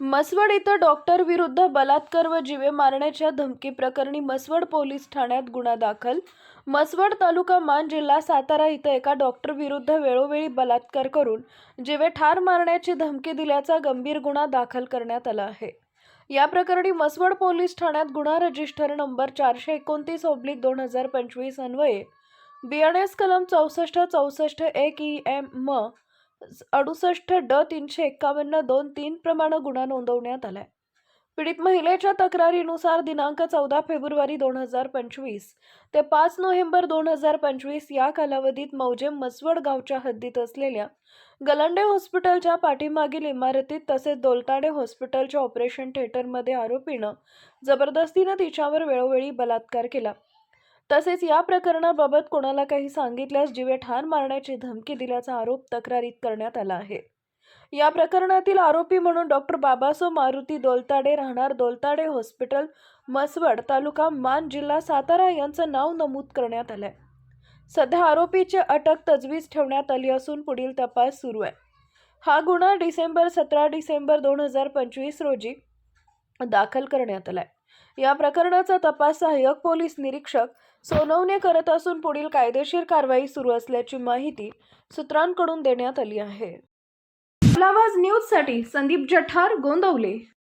मसवड इथं डॉक्टर विरुद्ध बलात्कार व जीवे मारण्याच्या धमकी प्रकरणी मसवड पोलीस ठाण्यात गुन्हा दाखल. मसवड तालुका मान जिल्हा सातारा इथं एका डॉक्टर विरुद्ध वेळोवेळी बलात्कार करून जीवे ठार मारण्याची धमकी दिल्याचा गंभीर गुन्हा दाखल करण्यात आला आहे. या प्रकरणी मसवड पोलीस ठाण्यात गुन्हा रजिस्टर नंबर चारशे एकोणतीस ओब्लिक दोन हजार पंचवीस अन्वये बियाणेस कलम चौसष्ट चौसष्ट एक ई एम म अडुसष्ट ड तीनशे एक्कावन्न दोन तीन प्रमाणे गुन्हा नोंदवण्यात आलाय. पीडित महिलेच्या तक्रारीनुसार दिनांक चौदा फेब्रुवारी दोन हजार पंचवीस ते पाच नोव्हेंबर दोन हजार पंचवीस या कालावधीत मौजे मसवड गावच्या हद्दीत असलेल्या गलंडे हॉस्पिटलच्या पाठीमागील इमारतीत तसेच दोलताडे हॉस्पिटलच्या ऑपरेशन थिएटरमध्ये आरोपीनं जबरदस्तीनं तिच्यावर वेळोवेळी बलात्कार केला. तसेच या प्रकरणाबाबत कोणाला काही सांगितल्यास जीवे ठार मारण्याची धमकी दिल्याचा आरोप तक्रारीत करण्यात आला आहे. या प्रकरणातील आरोपी म्हणून डॉक्टर बाबासो मारुती दोलताडे राहणार दोलताडे हॉस्पिटल मसवड तालुका मान जिल्हा सातारा यांचं नाव नमूद करण्यात आलंय. सध्या आरोपीची अटक तजवीज ठेवण्यात आली असून पुढील तपास सुरू आहे. हा गुन्हा डिसेंबर सतरा डिसेंबर दोन हजार पंचवीस रोजी दाखल करण्यात आलाय. या प्रकरणाचा तपास सहाय्यक पोलीस निरीक्षक सोनवणे करत असून पुढील कायदेशीर कारवाई सुरू असल्याची माहिती सूत्रांकडून देण्यात आली आहे. आवाज न्यूजसाठी संदीप जठार गोंदवले.